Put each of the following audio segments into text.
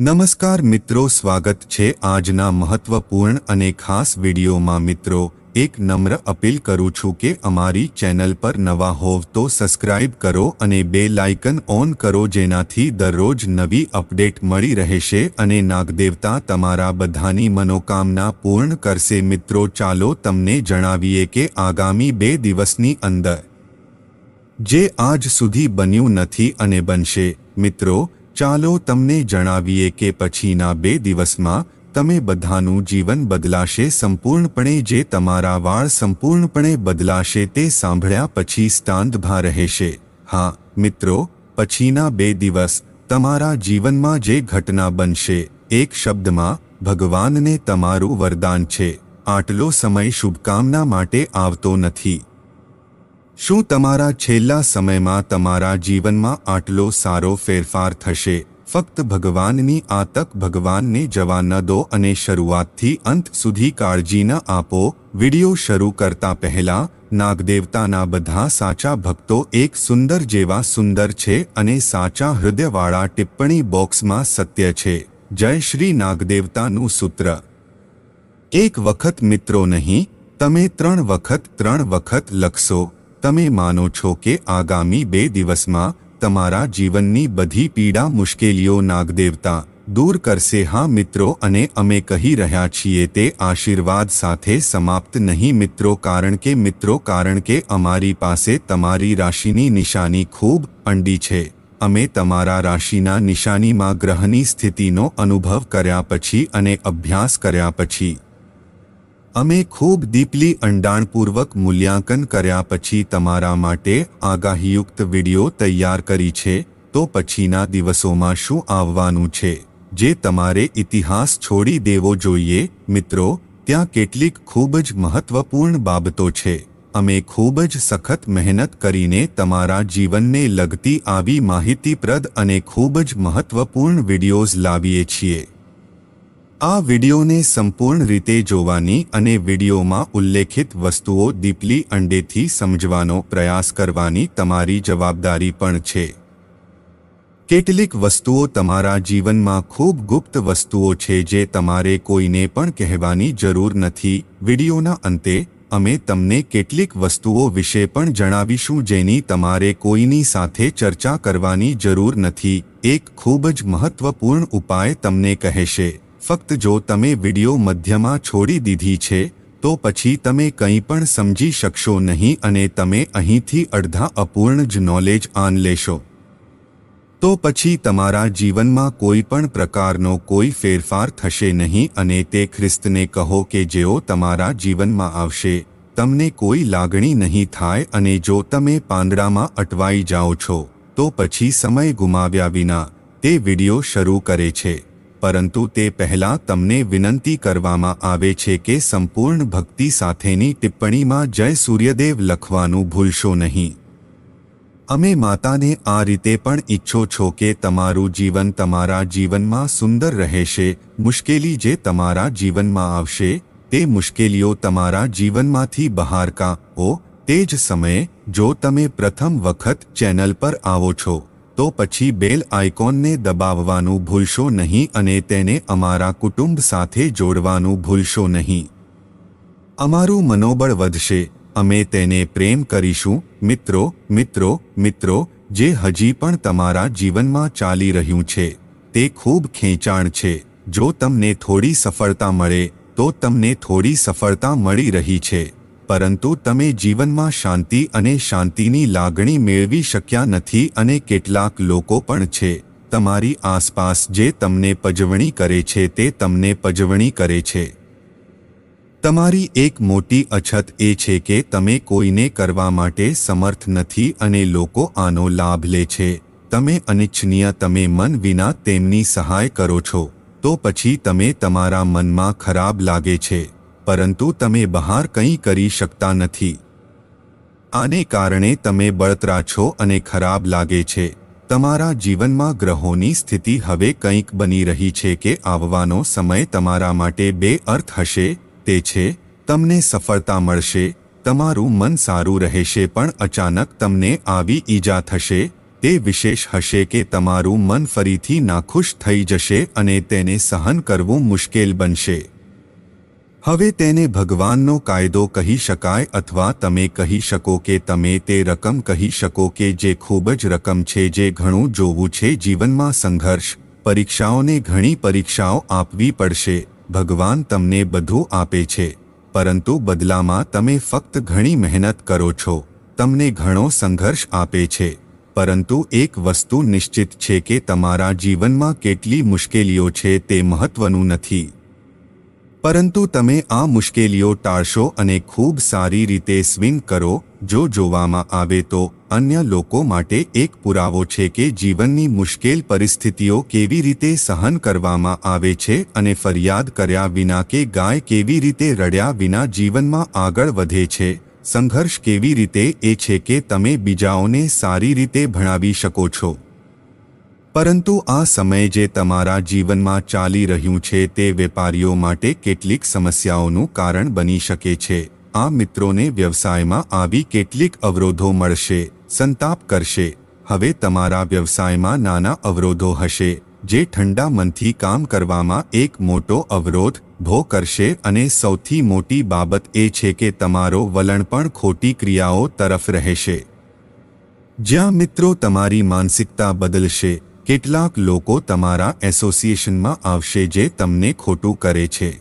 નમસ્કાર મિત્રો, સ્વાગત છે આજના મહત્વપૂર્ણ અને ખાસ વિડીયોમાં. મિત્રો, એક નમ્ર અપીલ કરું છું કે અમારી ચેનલ પર નવા હોવ તો સબસ્ક્રાઇબ કરો અને બે લાઇકન ઓન કરો જેનાથી દરરોજ નવી અપડેટ મળી રહેશે અને નાગદેવતા તમારા બધાની મનોકામના પૂર્ણ કરશે. મિત્રો, ચાલો તમને જણાવીએ કે આગામી બે દિવસની અંદર જે આજ સુધી બન્યું નથી અને બનશે. મિત્રો ચાલો તમને જણાવીએ કે પછીના બે દિવસમાં તમે બધાનું જીવન બદલાશે સંપૂર્ણપણે જે તમારા વાળ સંપૂર્ણપણે બદલાશે તે સાંભળ્યા પછી સ્ટાંદભા રહેશે. હા, મિત્રો, પછીના બે દિવસ તમારા જીવનમાં જે ઘટના બનશે, એક શબ્દમાં, ભગવાનને તમારું વરદાન છે. આટલો સમય શુભકામના માટે આવતો નથી. શું તમારા છેલ્લા સમયમાં તમારા જીવનમાં આટલો સારો ફેરફાર થશે? ફક્ત ભગવાનની આ તક ભગવાનને જવા ન દો અને શરૂઆતથી અંત સુધી કાળજી ન આપો. વિડિયો શરૂ કરતા પહેલા, નાગદેવતાના બધા સાચા ભક્તો એક સુંદર જેવા સુંદર છે અને સાચા હૃદયવાળા ટિપ્પણી બોક્સમાં સત્ય છે. જય શ્રી નાગદેવતાનું સૂત્ર. એક વખત મિત્રો નહીં, તમે ત્રણ વખત ત્રણ વખત લખશો. તમે માનો છો કે આગામી બે દિવસમાં તમારા જીવનની બધી પીડા મુશ્કેલીઓ નાગદેવતા દૂર કરશે? હા મિત્રો, અને અમે કહી રહ્યા છીએ તે આશીર્વાદ સાથે સમાપ્ત નહીં મિત્રો, કારણ કે મિત્રો, કારણ કે અમારી પાસે તમારી રાશિની નિશાની ખૂબ અંડી છે. અમે તમારા રાશિના નિશાનીમાં ગ્રહની સ્થિતિનો અનુભવ કર્યા પછી અને અભ્યાસ કર્યા પછી અમે ખૂબ દીપલી અંડાણપૂર્વક મૂલ્યાંકન કર્યા પછી તમારા માટે આગાહીયુક્ત વિડિયો તૈયાર કરી છે, તો પછીના દિવસોમાં શું આવવાનું છે, જે તમારે ઇતિહાસ છોડી દેવો જોઈએ, મિત્રો, ત્યાં કેટલીક ખૂબ જ મહત્વપૂર્ણ બાબતો છે. અમે ખૂબ જ સખત મહેનત કરીને તમારા જીવનને લગતી આવી માહિતીપ્રદ અને ખૂબ જ મહત્વપૂર્ણ વિડિયોઝ લાવીએ છીએ. આ વિડિયોને સંપૂર્ણ રીતે જોવાની અને વિડિયોમાં ઉલ્લેખિત વસ્તુઓ દીપલી અંડેથી સમજવાનો પ્રયાસ કરવાની તમારી જવાબદારી પણ છે. કેટલીક વસ્તુઓ તમારા જીવનમાં ખૂબ ગુપ્ત વસ્તુઓ છે જે તમારે કોઈને પણ કહેવાની જરૂર નથી. વિડીયોના અંતે, અમે તમને કેટલીક વસ્તુઓ વિશે પણ જણાવીશું જેની તમારે કોઈની સાથે ચર્ચા કરવાની જરૂર નથી. એક ખૂબ જ મહત્વપૂર્ણ ઉપાય તમને કહેશે. ફક્ત જો તમે વિડિયો મધ્યમાં છોડી દીધી છે, તો પછી તમે કંઈ પણ સમજી શકશો નહીં અને તમે અહીંથી અડધા અપૂર્ણ જ નોલેજ આન લેશો. તો પછી તમારા જીવનમાં કોઈ પણ પ્રકારનો કોઈ ફેરફાર થશે નહીં અને તે ખ્રિસ્તને કહો કે જેઓ તમારા જીવનમાં આવશે, તમને કોઈ લાગણી નહીં થાય અને જો તમે પાંદડામાં અટવાઈ જાઓ છો, તો પછી સમય ગુમાવ્યા વિના, તે વિડિયો શરૂ કરે છે. પરંતુ તે પહેલાં તમને વિનંતી કરવામાં આવે છે કે સંપૂર્ણ ભક્તિ સાથેની ટિપ્પણીમાં જય સૂર્યદેવ લખવાનું ભૂલશો નહીં. અમે માતાને આ રીતે પણ ઈચ્છો છો કે તમારું જીવન તમારા જીવનમાં સુંદર રહેશે, મુશ્કેલી જે તમારા જીવનમાં આવશે, તે મુશ્કેલીઓ તમારા જીવનમાંથી બહાર કાઓ તે જ સમયે, જો તમે પ્રથમ વખત ચેનલ પર આવો છો. તો પછી બેલ આઇકોનને દબાવવાનું ભૂલશો નહીં અને તેને અમારા કુટુંબ સાથે જોડવાનું ભૂલશો નહીં. અમારું મનોબળ વધશે. અમે તેને પ્રેમ કરીશું. મિત્રો મિત્રો મિત્રો, જે હજી પણ તમારા જીવનમાં ચાલી રહ્યું છે, તે ખૂબ ખેંચાણ છે. જો તમને થોડી સફળતા મળે, તો તમને થોડી સફળતા મળી રહી છે. પરંતુ તમે જીવનમાં શાંતિ અને શાંતિની લાગણી મેળવી શક્યા નથી અને કેટલાક લોકો પણ છે. તમારી આસપાસ જે તમને પજવણી કરે છે તે તમને પજવણી કરે છે. તમારી એક મોટી અછત એ છે કે તમે કોઈને કરવા માટે સમર્થ નથી અને લોકો આનો લાભ લે છે. તમે અનિચ્છનીય તમે મન વિના તેમની સહાય કરો છો. તો પછી તમે તમારા મનમાં ખરાબ લાગે છે. પરંતુ તમે બહાર કંઈ કરી શકતા નથી. આને કારણે તમે બળતરા છો અને ખરાબ લાગે છે. તમારા જીવનમાં ગ્રહોની સ્થિતિ હવે કંઈક બની રહી છે કે આવવાનો સમય તમારા માટે બે અર્થ હશે, તે છે, તમને સફળતા મળશે, તમારું મન સારું રહેશે પણ અચાનક તમને આવી ઈજા થશે, તે વિશેષ હશે કે તમારું મન ફરીથી નાખુશ થઈ જશે અને તેને સહન કરવું મુશ્કેલ બનશે. હવે તેને ભગવાનનો કાયદો કહી શકાય અથવા તમે કહી શકો કે તમે તે રકમ કહી શકો કે જે ખૂબ જ રકમ છે, જે ઘણું જોવું છે. જીવનમાં સંઘર્ષ, પરીક્ષાઓને ઘણી પરીક્ષાઓ આપવી પડશે. ભગવાન તમને બધું આપે છે, પરંતુ બદલામાં તમે ફક્ત ઘણી મહેનત કરો છો. તમને ઘણો સંઘર્ષ આપે છે, પરંતુ એક વસ્તુ નિશ્ચિત છે કે તમારા જીવનમાં કેટલી મુશ્કેલીઓ છે તે મહત્વનું નથી. પરંતુ તમે આ મુશ્કેલીઓ ટાળશો અને ખૂબ સારી રીતે સ્વિંગ કરો, જો જોવામાં આવે તો. અન્ય લોકો માટે એક પુરાવો છે કે જીવનની મુશ્કેલ પરિસ્થિતિઓ કેવી રીતે સહન કરવામાં આવે છે અને ફરિયાદ કર્યા વિના કે ગાય કેવી રીતે રડ્યા વિના જીવનમાં આગળ વધે છે. સંઘર્ષ કેવી રીતે એ છે કે તમે બીજાઓને સારી રીતે ભણાવી શકો છો. પરંતુ આ સમય જે તમારા જીવનમાં ચાલી રહ્યું છે તે વેપારીઓ માટે કેટલીક સમસ્યાઓનું કારણ બની શકે છે. આ મિત્રોને વ્યવસાયમાં આવી કેટલીક અવરોધો મળશે, સંતાપ કરશે. હવે તમારા વ્યવસાયમાં નાના અવરોધો હશે, જે ઠંડા મનથી કામ કરવામાં એક મોટો અવરોધ, ભો કરશે અને સૌથી મોટી બાબત એ છે કે તમારો વલણ પણ ખોટી ક્રિયાઓ તરફ રહેશે. જ્યાં મિત્રો તમારી માનસિકતા બદલશે કેટલાક લોકો તમારા એસોસિએશનમાં આવશે જે તમને ખોટું કરે છે.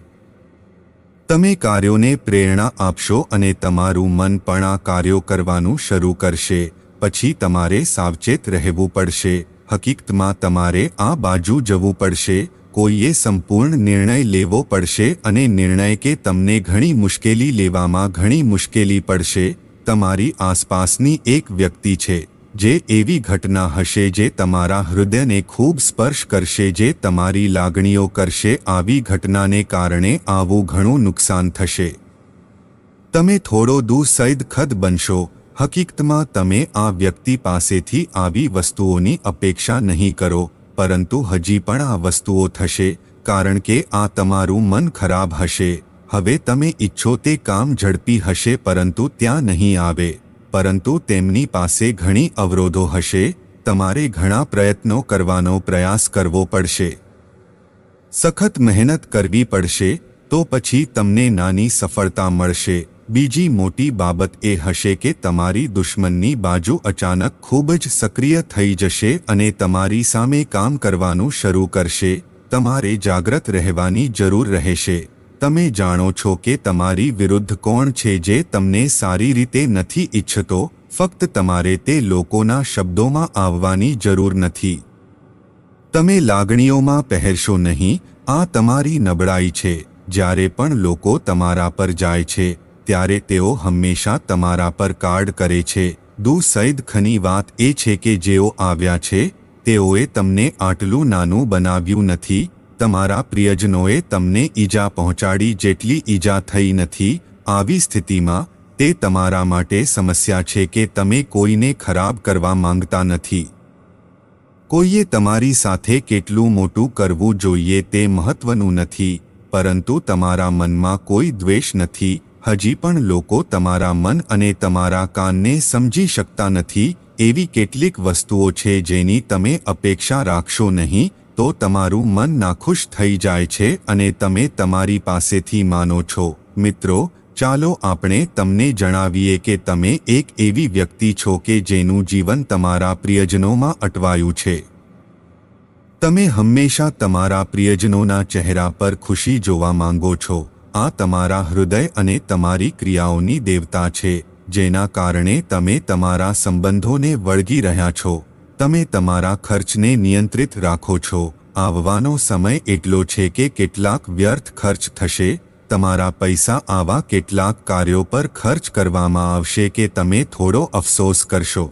તમે કાર્યોને પ્રેરણા આપશો અને તમારું મન પણ આ કાર્યો કરવાનું શરૂ કરશે. પછી તમારે સાવચેત રહેવું પડશે. હકીકતમાં તમારે આ બાજુ જવું પડશે. કોઈએ સંપૂર્ણ નિર્ણય લેવો પડશે અને નિર્ણય કે તમને ઘણી મુશ્કેલી લેવામાં ઘણી મુશ્કેલી પડશે. તમારી આસપાસની એક વ્યક્તિ છે. જે એવી ઘટના હશે જે તમારા હૃદયને ખૂબ સ્પર્શ કરશે, જે તમારી લાગણીઓ કરશે, આવી ઘટનાને કારણે આવું ઘણું નુકસાન થશે. તમે થોડો દુઃસૈદ ખદ બનશો. હકીકતમાં, તમે આ વ્યક્તિ પાસેથી આવી વસ્તુઓની અપેક્ષા નહીં કરો, પરંતુ હજી પણ આ વસ્તુઓ થશે, કારણ કે આ તમારું મન ખરાબ હશે. હવે તમે ઈચ્છો તે કામ ઝડપી હશે, પરંતુ ત્યાં નહીં આવે. પરંતુ તેમની પાસે ઘણી અવરોધો હશે, તમારે ઘણા પ્રયત્નો કરવાનો પ્રયાસ કરવો પડશે. સખત મહેનત કરવી પડશે, તો પછી તમને નાની સફળતા મળશે. બીજી મોટી બાબત એ હશે કે તમારી દુશ્મનની બાજુ અચાનક ખૂબ જ સક્રિય થઈ જશે અને તમારી સામે કામ કરવાનું શરૂ કરશે. તમારે જાગ્રત રહેવાની જરૂર રહેશે. તમે જાણો છો કે તમારી વિરુદ્ધ કોણ છે જે તમને સારી રીતે નથી ઈચ્છતો, ફક્ત તમારે તે લોકોના શબ્દોમાં આવવાની જરૂર નથી. તમે લાગણીઓમાં પહેરશો નહીં, આ તમારી નબળાઈ છે. જ્યારે પણ લોકો તમારા પર જાય છે, ત્યારે તેઓ હંમેશા તમારા પર કાર્ડ કરે છે. દુ સૈદ ખની વાત એ છે કે જેઓ આવ્યા છે, તેઓએ તમને આટલું નાનું બનાવ્યું નથી તમારા પ્રિયજનોએ તમને ઈજા પહોંચાડી જેટલી ઈજા થઈ નથી, આવી સ્થિતિમાં, તે તમારા માટે સમસ્યા છે કે તમે કોઈને ખરાબ કરવા માંગતા નથી. કોઈએ તમારી સાથે કેટલું મોટું કરવું જોઈએ તે મહત્વનું નથી, પરંતુ તમારા મનમાં કોઈ દ્વેષ નથી, હજી પણ લોકો તમારા મન અને તમારા કાનને સમજી શકતા નથી, એવી કેટલીક વસ્તુઓ છે જેની તમે અપેક્ષા રાખશો નહીં તો તમારું મન નાખુશ થઈ જાય છે અને તમે તમારી પાસેથી માનો છો. મિત્રો, ચાલો આપણે તમને જણાવીએ કે તમે એક એવી વ્યક્તિ છો કે જેનું જીવન તમારા પ્રિયજનોમાં અટવાયું છે. તમે હંમેશા તમારા પ્રિયજનોના ચહેરા પર ખુશી જોવા માંગો છો. આ તમારા હૃદય અને તમારી ક્રિયાઓની દેવતા છે, જેના કારણે તમે તમારા સંબંધોને વળગી રહ્યા છો. તમે તમારા ખર્ચને નિયંત્રિત રાખો છો. આવવાનો સમય એટલો છે કે કેટલાક વ્યર્થ ખર્ચ થશે. તમારા પૈસા આવા કેટલાક કાર્યો પર ખર્ચ કરવામાં આવશે કે તમે થોડો અફસોસ કરશો.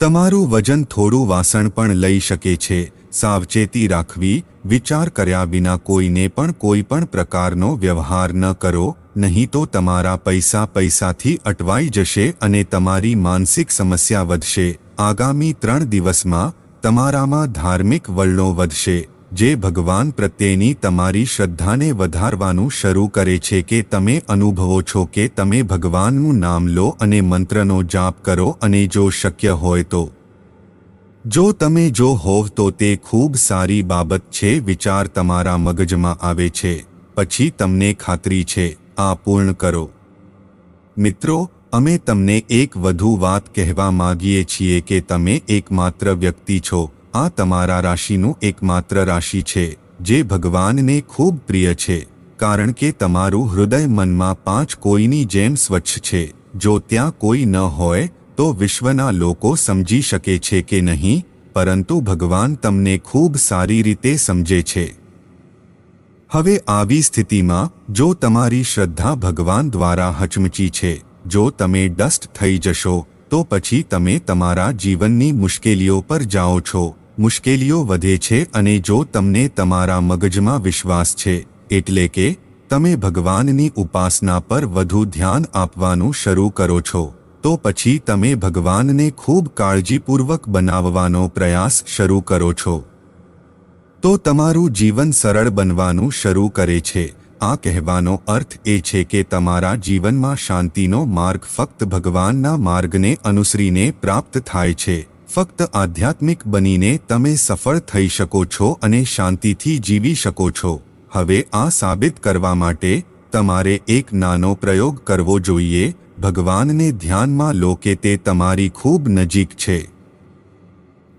તમારું વજન થોડું વાસણ પણ લઈ શકે છે. સાવચેતી રાખવી, વિચાર કર્યા વિના કોઈને પણ કોઈ પણ પ્રકારનો વ્યવહાર ન કરો, નહીં તો તમારા પૈસા પૈસાથી અટવાઈ જશે અને તમારી માનસિક સમસ્યા વધશે. આગામી ત્રણ દિવસમાં તમારામાં ધાર્મિક વલણો વધશે. જે ભગવાન પ્રત્યેની તમારી શ્રદ્ધાને વધારવાનું શરૂ કરે છે કે તમે અનુભવો છો કે તમે ભગવાનનું નામ લો અને મંત્રનો જાપ કરો અને જો શક્ય હોય તો જો તમે જો હોવ તો તે ખૂબ સારી બાબત છે, વિચાર તમારા મગજમાં આવે છે, પછી તમને ખાતરી છે, આ પૂર્ણ કરો. મિત્રો, અમે તમને એક વધુ વાત કહેવા માંગીએ છીએ કે તમે એકમાત્ર વ્યક્તિ છો, આ તમારા રાશિનું એકમાત્ર રાશિ છે, જે ભગવાનને ખૂબ પ્રિય છે, કારણ કે તમારું હૃદય મનમાં પાંચ કોઈની જેમ સ્વચ્છ છે, જો ત્યાં કોઈ ન હોય તો વિશ્વના લોકો સમજી શકે છે કે નહીં, પરંતુ ભગવાન તમને ખૂબ સારી રીતે સમજે છે. હવે આવી સ્થિતિમાં, જો તમારી શ્રદ્ધા ભગવાન દ્વારા હચમચી છે, જો તમે ડસ્ટ થઈ જશો, તો પછી તમે તમારા જીવનની મુશ્કેલીઓ પર જાઓ છો. મુશ્કેલીઓ વધે છે અને જો તમને તમારા મગજમાં વિશ્વાસ છે, એટલે કે તમે ભગવાનની ઉપાસના પર વધુ ધ્યાન આપવાનું શરૂ કરો છો. તો પછી તમે ભગવાનને ખૂબ કાળજીપૂર્વક બનાવવાનો પ્રયાસ શરૂ કરો છો. તો તમારું જીવન સરળ બનવાનું શરૂ કરે છે. આ કહેવાનો અર્થ એ છે કે તમારા જીવનમાં શાંતિનો માર્ગ ફક્ત ભગવાનના માર્ગને અનુસરીને પ્રાપ્ત થાય છે. ફક્ત આધ્યાત્મિક બનીને તમે સફળ થઈ શકો છો અને શાંતિથી જીવી શકો છો. હવે આ સાબિત કરવા માટે તમારે એક નાનો પ્રયોગ કરવો જોઈએ ભગવાનને ધ્યાનમાં લો કે તે તમારી ખૂબ નજીક છે.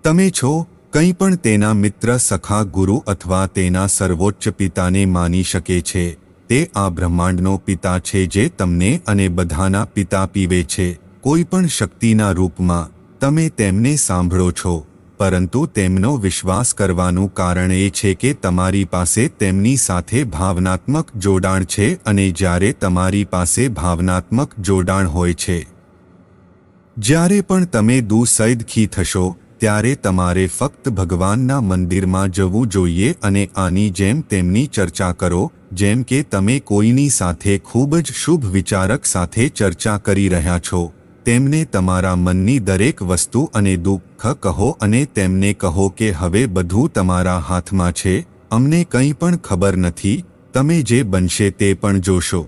તમે છો, કંઈ પણ તેના મિત્ર, સખા, ગુરુ અથવા તેના સર્વોચ્ચ પિતાને માની શકે છે. તે આ બ્રહ્માંડનો પિતા છે જે તમને અને બધાના પિતા પીવે છે. કોઈ પણ શક્તિના રૂપમાં તમે તેમને સાંભળો છો. પરંતુ તેમનો વિશ્વાસ કરવાનું કારણ એ છે કે તમારી પાસે તેમની સાથે ભાવનાત્મક જોડાણ છે અને જ્યારે તમારી પાસે ભાવનાત્મક જોડાણ હોય છે. જ્યારે પણ તમે દુસૈદખી થશો, ત્યારે તમારે ફક્ત ભગવાનના મંદિરમાં જવું જોઈએ અને આની જેમ તેમની ચર્ચા કરો, જેમ કે તમે કોઈની સાથે ખૂબ જ શુભ વિચારક સાથે ચર્ચા કરી રહ્યા છો. તેમને તમારા મનની દરેક વસ્તુ અને દુઃખ કહો અને તેમને કહો કે હવે બધું તમારા હાથમાં છે, અમને કંઈ પણ ખબર નથી, તમે જે બનશે તે પણ જોશો.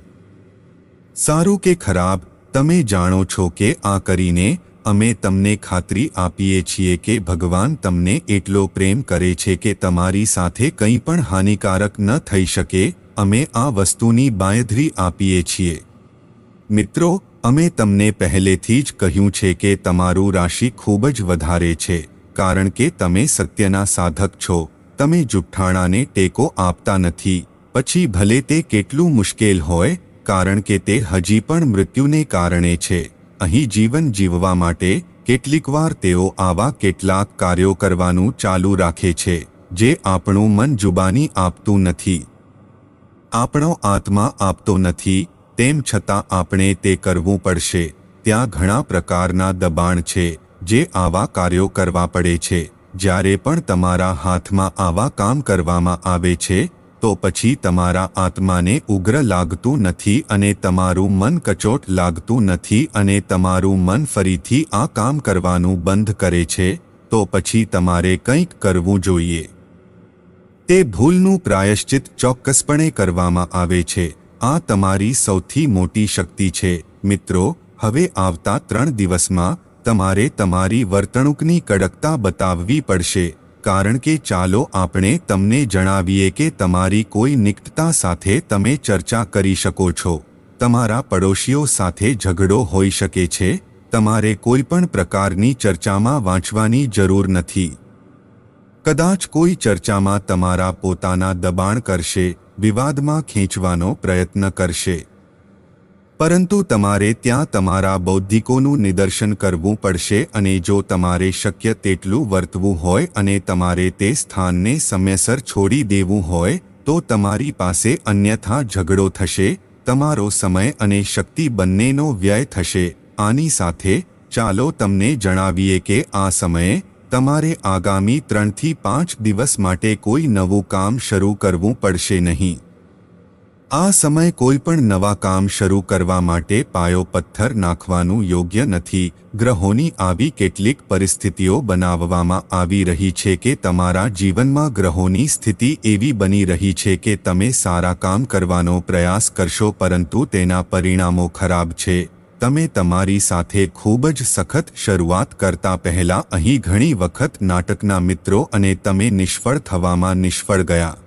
સારું કે ખરાબ, તમે જાણો છો કે આ કરીને, અમે તમને ખાતરી આપીએ છીએ કે ભગવાન તમને એટલો પ્રેમ કરે છે કે તમારી સાથે કંઈ પણ હાનિકારક ન થઈ શકે, અમે આ વસ્તુની બાંયધરી આપીએ છીએ. મિત્રો અમે તમને પહેલેથી જ કહ્યું છે કે તમારું રાશિ ખૂબ જ વધારે છે, કારણ કે તમે સત્યના સાધક છો. તમે જુઠ્ઠાણાને ટેકો આપતા નથી. પછી ભલે તે કેટલું મુશ્કેલ હોય, કારણ કે તે હજી પણ મૃત્યુને કારણે છે. અહીં જીવન જીવવા માટે કેટલીકવાર તેઓ આવા કેટલાક કાર્યો કરવાનું ચાલુ રાખે છે, જે આપણું મન જુબાની આપતું નથી. આપણો આત્મા આપતો નથી તેમ છતાં આપણે તે કરવું પડશે. ત્યાં ઘણા પ્રકારના દબાણ છે, જે આવા કાર્યો કરવા પડે છે. જ્યારે પણ તમારા હાથમાં આવા કામ કરવામાં આવે છે, તો પછી તમારા આત્માને ઉગ્ર લાગતું નથી અને તમારું મન કચોટ લાગતું નથી અને તમારું મન ફરીથી આ કામ કરવાનું બંધ કરે છે, તો પછી તમારે કંઈક કરવું જોઈએ. તે ભૂલનું પ્રાયશ્ચિત ચોક્કસપણે કરવામાં આવે છે. આ તમારી સૌથી મોટી શક્તિ છે. મિત્રો, હવે આવતા ત્રણ દિવસમાં તમારે તમારી વર્તણૂકની કડકતા બતાવવી પડશે. કારણ કે ચાલો આપણે તમને જણાવીએ કે તમારી કોઈ નિકટતા સાથે તમે ચર્ચા કરી શકો છો. તમારા પડોશીઓ સાથે ઝઘડો હોઈ શકે છે. તમારે કોઈ પણ પ્રકારની ચર્ચામાં વાંચવાની જરૂર નથી. કદાચ કોઈ ચર્ચામાં તમારા પોતાના દબાણ કરશે. વિવાદમાં ખેંચવાનો પ્રયત્ન કરશે. પરંતુ તમારે ત્યાં તમારા બૌદ્ધિકોનું નિદર્શન કરવું પડશે અને જો તમારે શક્ય તેટલું વર્તવું હોય અને તમારે તે સ્થાનને સમયસર છોડી દેવું હોય, તો તમારી પાસે અન્યથા ઝઘડો થશે, તમારો સમય અને શક્તિ બંનેનો વ્યય થશે. આની સાથે, ચાલો તમને જણાવીએ કે આ સમયે તમારે આગામી ત્રણથી પાંચ દિવસ માટે કોઈ નવું કામ શરૂ કરવું પડશે નહીં. આ સમય કોઈ પણ નવા કામ શરૂ કરવા માટે પાયો પથ્થર નાખવાનું યોગ્ય નથી. ગ્રહોની આવી કેટલીક પરિસ્થિતિઓ બનાવવામાં આવી રહી છે કે તમારા જીવનમાં ગ્રહોની સ્થિતિ એવી બની રહી છે કે તમે સારા કામ કરવાનો પ્રયાસ કરશો પરંતુ તેના પરિણામો ખરાબ છે. તમે તમારી સાથે ખૂબ જ સખત શરૂઆત કરતા પહેલા અહીં ઘણી વખત નાટકના મિત્રો અને તમે નિષ્ફળ થવામાં નિષ્ફળ ગયા.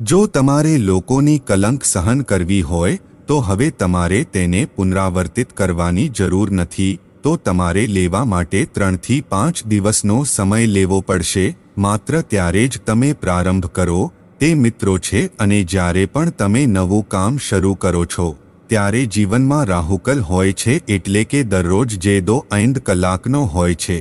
જો તમારે લોકોની કલંક સહન કરવી હોય, તો હવે તમારે તેને પુનરાવર્તિત કરવાની જરૂર નથી, તો તમારે લેવા માટે ત્રણથી પાંચ દિવસનો સમય લેવો પડશે, માત્ર ત્યારે જ તમે પ્રારંભ કરો, તે મિત્રો છે અને જ્યારે પણ તમે નવું કામ શરૂ કરો છો. ત્યારે જીવનમાં રાહુકલ હોય છે એટલે કે દરરોજ જે દો ઐંદ કલાકનો હોય છે.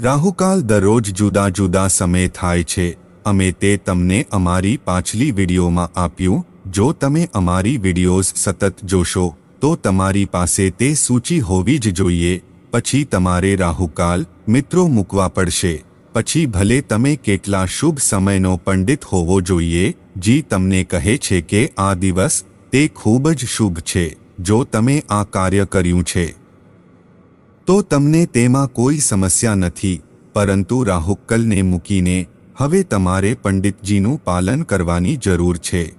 રાહુકાલ દરરોજ જુદા જુદા સમય થાય છે. અમે તે તમને અમારી પાછલી વિડીયોમાં આપ્યું. જો તમે અમારી વિડીયોઝ સતત જોશો, તો તમારી પાસે તે સૂચિ હોવી જ જોઈએ. પછી તમારે રાહુકાલ મિત્રો મૂકવા પડશે. પછી ભલે તમે કેટલા શુભ સમયનો પંડિત હોવો જોઈએ, જી તમને કહે છે કે આ દિવસ તે ખૂબ જ શુભ છે, જો તમે આ કાર્ય કર્યું છે. તો તમને તેમાં કોઈ સમસ્યા નથી, પરંતુ રાહુક્કલને મૂકીને હવે તમારે પંડિતજીનું પાલન કરવાની જરૂર છે.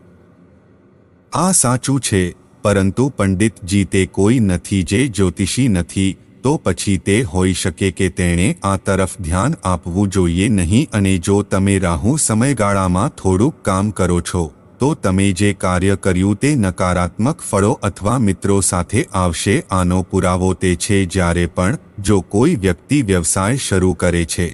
આ સાચું છે, પરંતુ પંડિતજી તે કોઈ નથી જે જ્યોતિષી નથી, તો પછી તે હોઈ શકે કે તેણે આ તરફ ધ્યાન આપવું જોઈએ નહીં અને જો તમે રાહુ સમયગાળામાં થોડુંક કામ કરો છો તો તમે જે કાર્ય કર્યું તે નકારાત્મક ફળો અથવા મિત્રો સાથે આવશે, આનો પુરાવો તે છે જ્યારે પણ જો કોઈ વ્યક્તિ વ્યવસાય શરૂ કરે છે.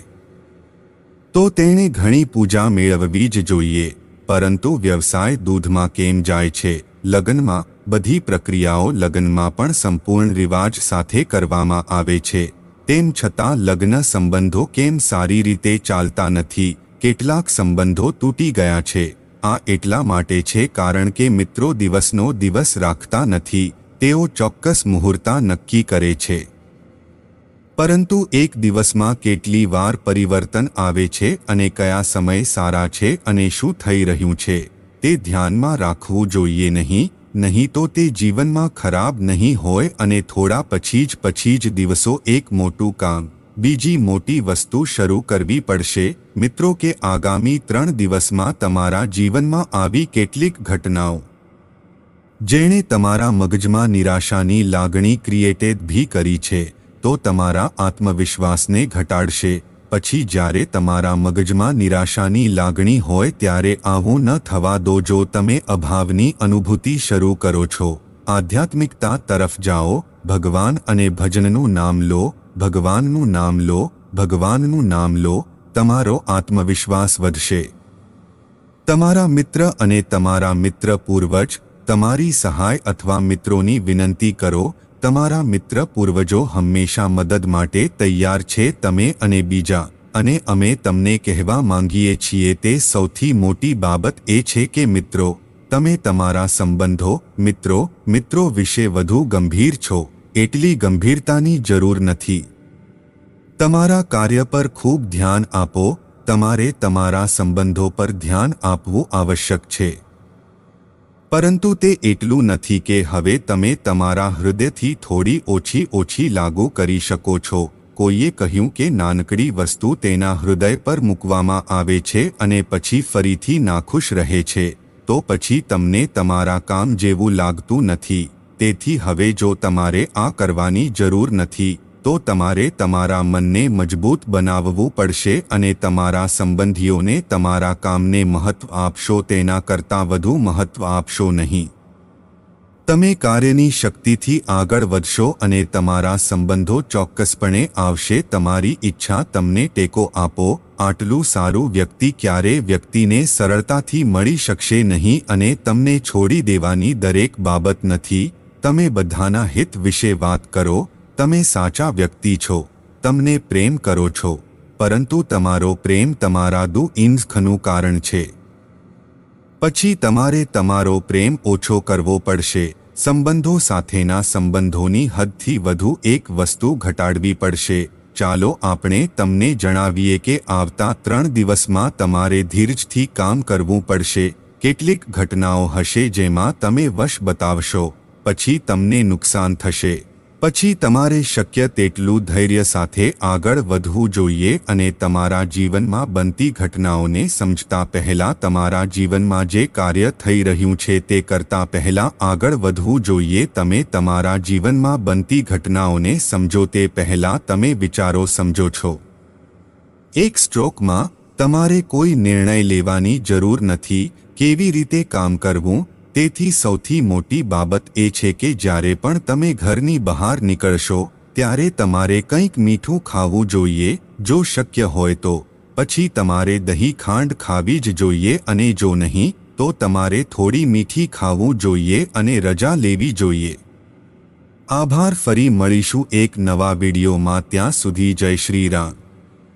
તો તેણે ઘણી પૂજા મેળવવી જ જોઈએ, પરંતુ વ્યવસાય દૂધમાં કેમ જાય છે, લગ્નમાં બધી પ્રક્રિયાઓ લગ્નમાં પણ સંપૂર્ણ રિવાજ સાથે કરવામાં આવે છે, તેમ છતાં લગ્ન સંબંધો કેમ સારી રીતે ચાલતા નથી, કેટલાક સંબંધો તૂટી ગયા છે. આ એટલા માટે છે કારણ કે મિત્રો દિવસનો દિવસ રાખતા નથી, તેઓ ચોક્કસ મુહૂર્તા નક્કી કરે છે. પરંતુ એક દિવસમાં કેટલી વાર પરિવર્તન આવે છે અને કયા સમય સારા છે અને શું થઈ રહ્યું છે, તે ધ્યાનમાં રાખવું જોઈએ નહીં નહીં તો તે જીવનમાં ખરાબ નહીં હોય અને થોડા પછી જ પછી જ દિવસો એક મોટું કામ બીજી મોટી વસ્તુ શરૂ કરવી પડશે, મિત્રો કે આગામી ત્રણ દિવસમાં તમારા જીવનમાં આવી કેટલીક ઘટનાઓ. જેણે તમારા મગજમાં નિરાશાની લાગણી ક્રિએટેડ ભી કરી છે, તો તમારા આત્મવિશ્વાસને ઘટાડશે, પછી જ્યારે તમારા મગજમાં નિરાશાની લાગણી હોય ત્યારે આવું ન થવા દો જો તમે અભાવની અનુભૂતિ શરૂ કરો છો. આધ્યાત્મિકતા તરફ જાઓ, ભગવાન અને ભજનનું નામ લો ભગવાનનું નામ લો, ભગવાનનું નામ લો, તમારો આત્મવિશ્વાસ વધશે. તમારા મિત્ર અને તમારા મિત્ર પૂર્વજ, તમારી સહાય અથવા મિત્રોની વિનંતી કરો, તમારા મિત્ર પૂર્વજો હંમેશા મદદ માટે તૈયાર છે તમે અને બીજા, અને અમે તમને કહેવા માંગીએ છીએ તે સૌથી મોટી બાબત એ છે કે મિત્રો, તમે તમારા સંબંધો, મિત્રો મિત્રો વિશે વધુ ગંભીર છો. એટલી ગંભીરતાની જરૂર નથી. તમારા કાર્ય પર ખૂબ ધ્યાન આપો, તમારે તમારા સંબંધો પર ધ્યાન આપવું આવશ્યક છે. પરંતુ તે એટલું નથી કે હવે તમે તમારા હૃદયથી થોડી ઓછી ઓછી લાગુ કરી શકો છો. કોઈએ કહ્યું કે નાનકડી વસ્તુ તેના હૃદય પર મૂકવામાં આવે છે અને પછી ફરીથી નાખુશ રહે છે, તો પછી તમને તમારા કામ જેવું લાગતું નથી. તેથી હવે જો તમારે આ કરવાની જરૂર નથી, તો તમારે તમારા મનને મજબૂત બનાવવું પડશે અને તમારા સંબંધીઓને તમારા કામને મહત્વ આપશો તેના કરતાં વધુ મહત્વ આપશો નહીં. તમે કાર્યની શક્તિથી આગળ વધશો અને તમારા સંબંધો ચોક્કસપણે આવશે, તમારી ઈચ્છા તમને ટેકો આપો, આટલું સારું વ્યક્તિ ક્યારે વ્યક્તિને સરળતાથી મળી શકશે નહીં અને તમને છોડી દેવાની દરેક બાબત નથી તમે બધાના હિત વિશે વાત કરો, તમે સાચા વ્યક્તિ છો, તમને પ્રેમ કરો છો, પરંતુ તમારો પ્રેમ તમારા દુ ઇન્સખનું કારણ છે. પછી તમારે તમારો પ્રેમ ઓછો કરવો પડશે, સંબંધો સાથેના સંબંધોની હદથી વધુ એક વસ્તુ ઘટાડવી પડશે. ચાલો આપણે તમને જણાવીએ કે આવતા ત્રણ દિવસમાં તમારે ધીરજથી કામ કરવું પડશે. કેટલીક ઘટનાઓ હશે જેમાં તમે વશ બતાવશો. પછી તમને નુકસાન થશે. પછી તમારે શક્ય તેટલું ધૈર્ય સાથે આગળ વધવું જોઈએ અને તમારા જીવનમાં બનતી ઘટનાઓને સમજતા પહેલા તમારા જીવનમાં જે કાર્ય થઈ રહ્યું છે તે કરતા પહેલા આગળ વધવું જોઈએ. તમે તમારા જીવનમાં બનતી ઘટનાઓને સમજો, તે પહેલા તમે વિચારો સમજો છો. એક સ્ટ્રોકમાં, તમારે કોઈ નિર્ણય લેવાની જરૂર નથી. કેવી રીતે કામ કરવું? તેથી સૌથી મોટી બાબત એ છે કે જ્યારે પણ તમે ઘરની બહાર નીકળશો, ત્યારે તમારે કંઈક મીઠું ખાવું જોઈએ, જો શક્ય હોય તો. પછી તમારે દહીં ખાંડ ખાવી જ જોઈએ અને જો નહીં, તો તમારે થોડી મીઠી ખાવું જોઈએ અને રજા લેવી જોઈએ. આભાર, ફરી મળીશું એક નવા વિડીયોમાં, ત્યાં સુધી જય શ્રી રામ.